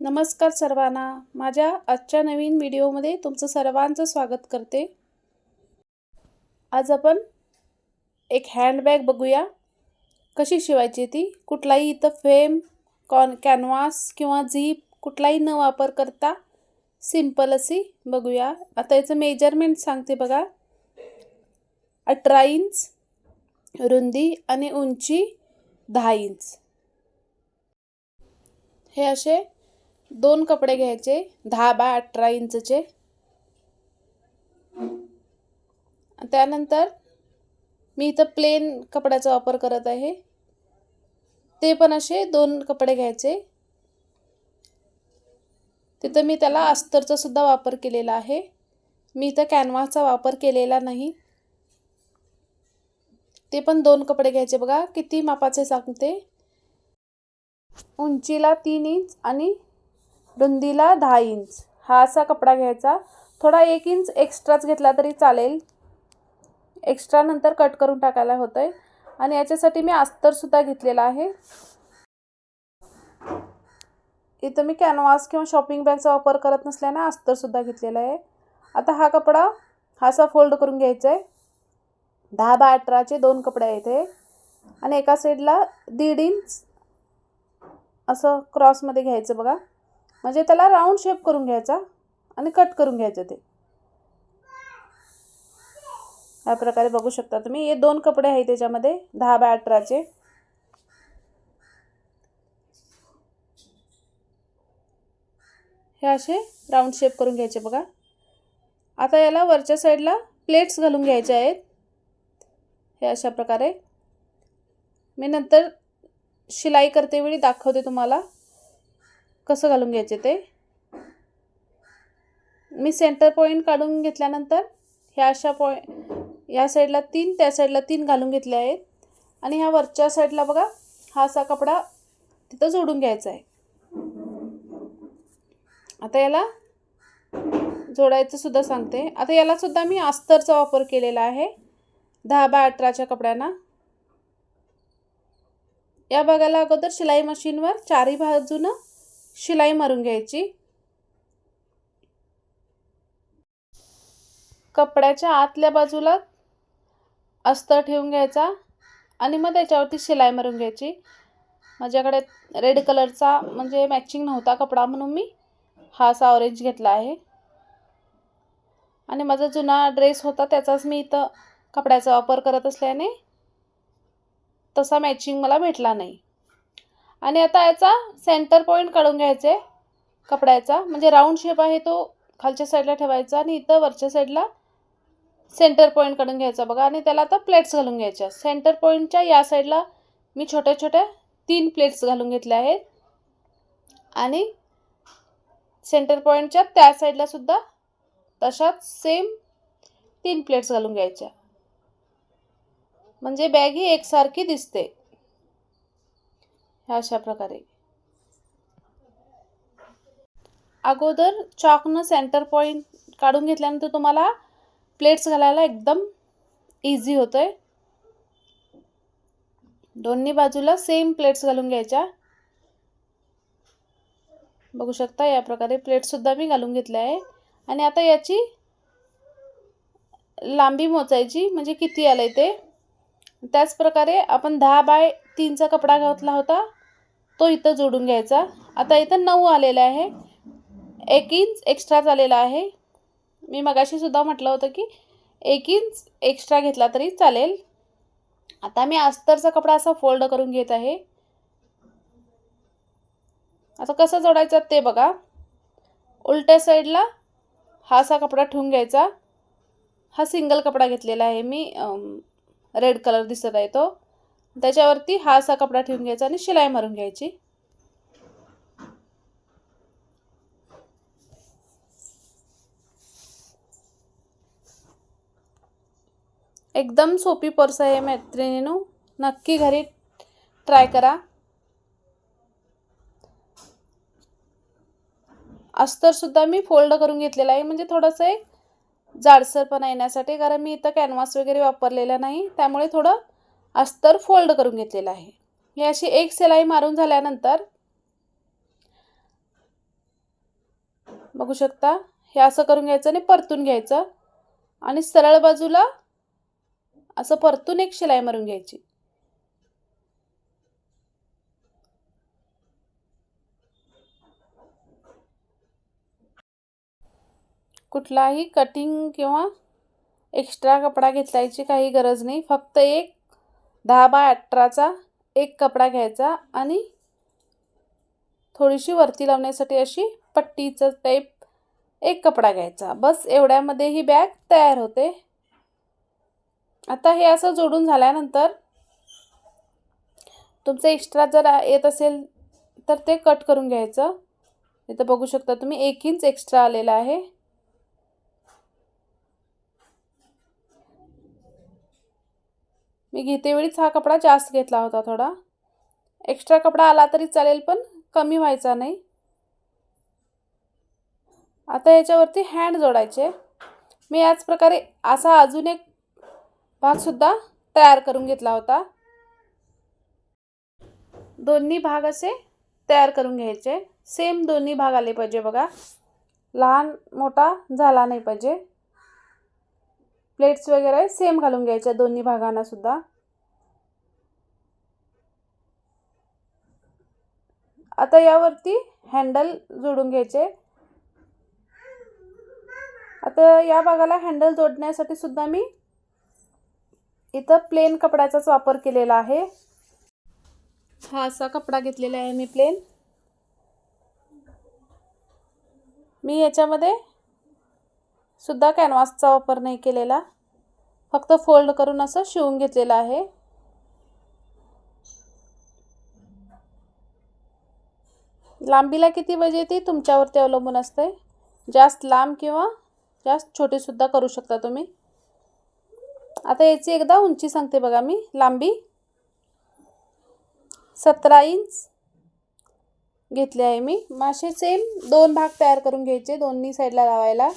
नमस्कार सर्वांना. माझ्या आजच्या नवीन व्हिडिओमध्ये तुमचं सर्वांचं स्वागत करते. आज आपण एक हँडबॅग बघूया. कशी शिवायची ती? कुठलाही इथं फेम कॉन कॅनव्हास किंवा झीप कुठलाही न वापर करता सिंपल अशी बघूया. आता याचं मेजरमेंट सांगते बघा. अठरा इंच रुंदी आणि उंची दहा इंच. हे असे दोन कपडे घ्यायचे दहा बाय अठरा इंचचे. त्यानंतर मी इथं प्लेन कपड्याचा वापर करत आहे. ते पण असे दोन कपडे घ्यायचे. तिथं मी त्याला अस्तरचा सुद्धा वापर केलेला आहे. मी इथं कॅनव्हासचा वापर केलेला नाही. ते पण दोन कपडे घ्यायचे बघा किती मापाचे सांगते. उंचीला तीन इंच आणि रुंदीला दहा इंच. हा असा कपडा घ्यायचा. थोडा एक इंच एक्स्ट्राच घेतला तरी चालेल. एक्स्ट्रा नंतर कट करून टाकायला होतं आहे आणि याच्यासाठी मी अस्तरसुद्धा घेतलेला आहे. इथं मी कॅनव्हास किंवा शॉपिंग बॅगचा वापर करत नसल्याने अस्तरसुद्धा घेतलेला आहे. आता हा कपडा हा असा फोल्ड करून घ्यायचा आहे दहा बाय अठराचे दोन कपडे आहेत हे. आणि एका साईडला दीड इंच असं क्रॉसमध्ये घ्यायचं बघा. म्हणजे त्याला राऊंड शेप करून घ्यायचा आणि कट करून घ्यायचं ते. या प्रकारे बघू शकता तुम्ही. हे दोन कपडे आहेत त्याच्यामध्ये दहा बाय अठराचे. हे असे राऊंड शेप करून घ्यायचे बघा. आता याला वरच्या साईडला प्लेट्स घालून घ्यायचे आहेत. हे अशा प्रकारे. मी नंतर शिलाई करते वेळी दाखवते तुम्हाला. कसं घालून घ्यायचे ते? मी सेंटर पॉईंट काढून घेतल्यानंतर ह्या अशा पॉई या साईडला तीन त्या साईडला तीन घालून घेतले आहेत. आणि ह्या वरच्या साईडला बघा हा असा कपडा तिथं जोडून घ्यायचा आहे. आता याला जोडायचं सुद्धा सांगते. आता याला सुद्धा मी अस्तरचा वापर केलेला आहे दहा बाय अठराच्या कपड्यांना. या भागाला अगोदर शिलाई मशीनवर चारही बाजूनं शिलाई मारून घ्यायची. कपड्याच्या आतल्या बाजूला अस्तर ठेवून घ्यायचा आणि मग त्याच्यावरती शिलाई मारून घ्यायची. माझ्याकडे रेड कलरचा म्हणजे मॅचिंग नव्हता कपडा म्हणून मी हा असा ऑरेंज घेतला आहे. आणि माझा जुना ड्रेस होता त्याचाच मी इथं कपड्याचा वापर करत असल्याने तसा मॅचिंग मला भेटला नाही. आणि आता याचा सेंटर पॉईंट काढून घ्यायचे कपड्याचा. म्हणजे राऊंड शेप आहे तो खालच्या साईडला ठेवायचा आणि इथं वरच्या साईडला सेंटर पॉईंट काढून घ्यायचा बघा. आणि त्याला आता प्लेट्स घालून घ्यायच्या. सेंटर पॉईंटच्या या साईडला मी छोट्या छोट्या तीन प्लेट्स घालून घेतल्या आहेत. आणि सेंटर पॉईंटच्या त्या साईडला सुद्धा तशाच सेम तीन प्लेट्स घालून घ्यायच्या. म्हणजे बॅग ही एकसारखी दिसते. ह्या अशा प्रकारे. अगोदर चॉकनं सेंटर पॉईंट काढून घेतल्यानंतर तुम्हाला प्लेट्स घालायला एकदम इझी होतं आहे दोन्ही बाजूला सेम प्लेट्स घालून घ्यायच्या. बघू शकता या प्रकारे प्लेट्ससुद्धा मी घालून घेतल्या आहे. आणि आता याची लांबी मोचायची म्हणजे किती आलं आहे ते. त्याच प्रकारे आपण दहा बाय तीनचा कपडा घातला होता. तो इथं जोडून घ्यायचा. आता इथं नऊ आलेला आहे. एक इंच एक्स्ट्रा आलेला आहे. मी मगाशीसुद्धा म्हटलं होतं की एक इंच एक्स्ट्रा घेतला तरी चालेल. आता मी अस्तरचा कपडा असा फोल्ड करून घेत आहे. आता कसं जोडायचं ते बघा. उलट्या साईडला हा असा कपडा ठेवून घ्यायचा. हा सिंगल कपडा घेतलेला आहे मी. रेड कलर दिसत आहे तो. त्याच्यावरती हा असा कपडा ठेवून घ्यायचा आणि शिलाई मारून घ्यायची. एकदम सोपी पर्स आहे मैत्रिणीनो. नक्की घरी ट्राय करा. अस्तरसुद्धा मी फोल्ड करून घेतलेला आहे. म्हणजे थोडंसं एक जाडसरपणा येण्यासाठी कारण मी इथं कॅनव्हास वगैरे वापरलेला नाही. त्यामुळे थोडं अस्तर फोल्ड करून घेतलेलं आहे. ही अशी एक सिलाई मारून झाल्यानंतर बघू शकता हे असं करून घ्यायचं आणि परतून घ्यायचं. आणि सरळ बाजूला असं परतून एक शिलाई मारून घ्यायची. कुठलाही कटिंग किंवा एक्स्ट्रा कपडा घेतल्याची काही गरज नाही. फक्त एक दहा बाय अठराचा एक कपडा घ्यायचा आणि थोडीशी वरती लावण्यासाठी अशी पट्टीचं टाईप एक कपडा घ्यायचा. बस एवढ्यामध्ये ही बॅग तयार होते. आता हे असं जोडून झाल्यानंतर तुमचं एक्स्ट्रा जर येत असेल तर ते कट करून घ्यायचं. इथं बघू शकता तुम्ही एक इंच एक्स्ट्रा आलेला आहे. मी घेते वेळीच हा कपडा जास्त घेतला होता थोडा. एक्स्ट्रा कपडा आला तरी चालेल पण कमी व्हायचा नाही. आता याच्यावरती हँड जोडायचे. मी याच प्रकारे असा अजून एक भागसुद्धा तयार करून घेतला होता. दोन्ही भाग असे तयार करून घ्यायचे. सेम दोन्ही भाग आले पाहिजे बघा. लहान मोठा झाला नाही पाहिजे. प्लेट्स वगैरे सेम घालून घ्यायच्या दोन्ही भागांना सुद्धा. आता यावरती हँडल जोडून घ्यायचे. आता या भागाला हँडल जोडण्यासाठी सुद्धा मी इथं प्लेन कपड्याचाच वापर केलेला आहे. हा असा कपडा घेतलेला आहे मी प्लेन मी याच्यामध्ये सुद्धा कॅनव्हासचा वापर नाही केलेला. फक्त फोल्ड करून असं शिवून घेतलेलं आहे. लांबीला किती पाहिजे ती तुमच्यावरती अवलंबून असते? जास्त लांब किंवा जास्त छोटीसुद्धा करू शकता तुम्ही. आता याची एकदा उंची सांगते बघा मी लांबी. सतरा इंच घेतले आहे मी. मासे सेम दोन भाग तयार करून घ्यायचे दोन्ही साईडला लावायला.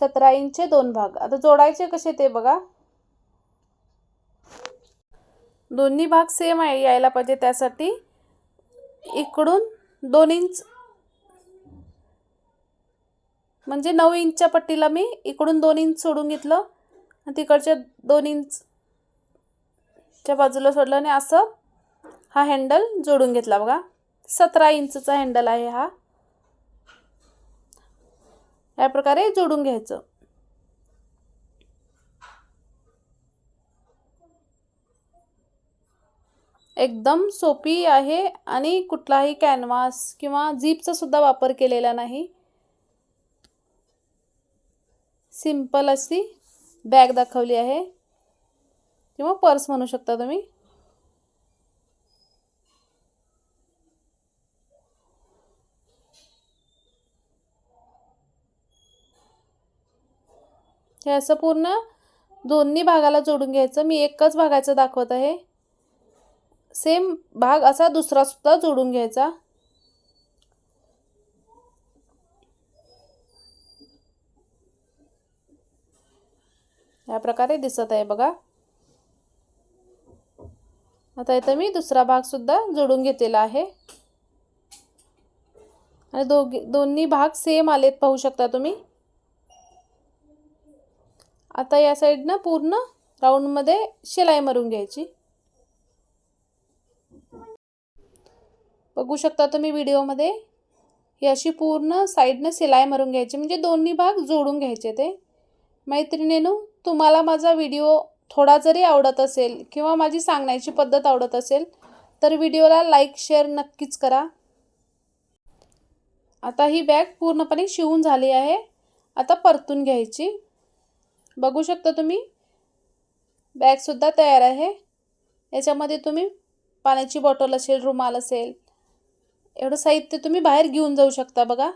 सतरा इंचचे दोन भाग. आता जोडायचे कसे ते बघा. दोन्ही भाग सेम आहे यायला पाहिजे त्यासाठी. इकडून दोन इंच म्हणजे नऊ इंचच्या पट्टीला मी इकडून दोन इंच सोडून घेतलं. आणि तिकडच्या दोन इंचच्या बाजूला सोडलं आणि असं हा हँडल जोडून घेतला बघा. सतरा इंचचा हँडल आहे हा. या प्रकारे जोडून घ्यायचं. एकदम सोपी आहे आणि कुठलाही कॅनव्हास किंवा जीपचा सुद्धा वापर केलेला नाही. सिंपल अशी बॅग दाखवली आहे. किंवा पर्स म्हणू शकता तुम्ही. हे असं पूर्ण दोन्ही भागाला जोडून घ्यायचं. मी एकच भागाचं दाखवत आहे. सेम भाग असा दुसरासुद्धा जोडून घ्यायचा. या प्रकारे दिसत आहे बघा. आता इथं मी दुसरा भाग सुद्धा जोडून घेतलेला आहे. आणि दोघी दोन्ही भाग सेम आलेत पाहू शकता तुम्ही. आता या साईडनं पूर्ण राऊंडमध्ये शिलाई मारून घ्यायची. बघू शकता तुम्ही व्हिडिओमध्ये ही अशी पूर्ण साईडनं शिलाई मारून घ्यायची. म्हणजे दोन्ही भाग जोडून घ्यायचे ते. मैत्रिणीनू तुम्हाला माझा व्हिडिओ थोडा जरी आवडत असेल किंवा माझी सांगण्याची पद्धत आवडत असेल तर व्हिडिओला लाईक शेअर नक्कीच करा. आता ही बॅग पूर्णपणे शिवून झाली आहे. आता परतून घ्यायची. बघू शकता तुम्ही. बॅगसुद्धा तयार आहे. याच्यामध्ये तुम्ही पाण्याची बॉटल असेल रुमाल असेल एवढं साहित्य तुम्ही बाहेर घेऊन जाऊ शकता बघा.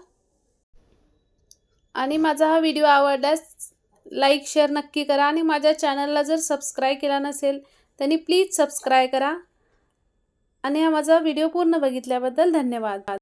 आणि माझा हा व्हिडिओ आवडल्यास लाईक शेअर नक्की करा आणि माझ्या चॅनलला जर सबस्क्राईब केला नसेल त्यांनी प्लीज सबस्क्राईब करा. आणि हा माझा व्हिडिओ पूर्ण बघितल्याबद्दल धन्यवाद.